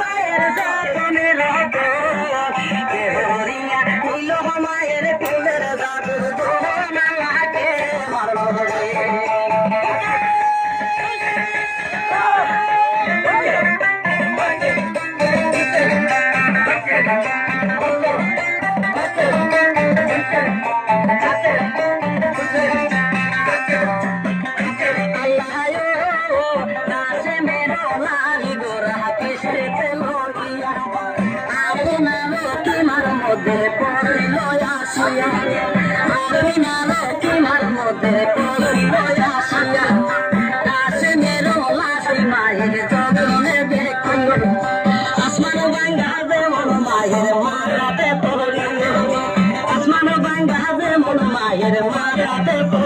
মায়ের যতনে রত কে হরিয়া নিল মায়ের মধ্যে পড়ল আসিয়া। আমিনার তোমার মধ্যে পড়ল আসিয়া। লাশে মেরো লাশি মায়ের জগনে দেখিল আসমান বাঙ্গা যেমন মায়ের মারাতে পড়িল। আসমান বাঙ্গা যেমন মায়ের মারাতে পড়িল।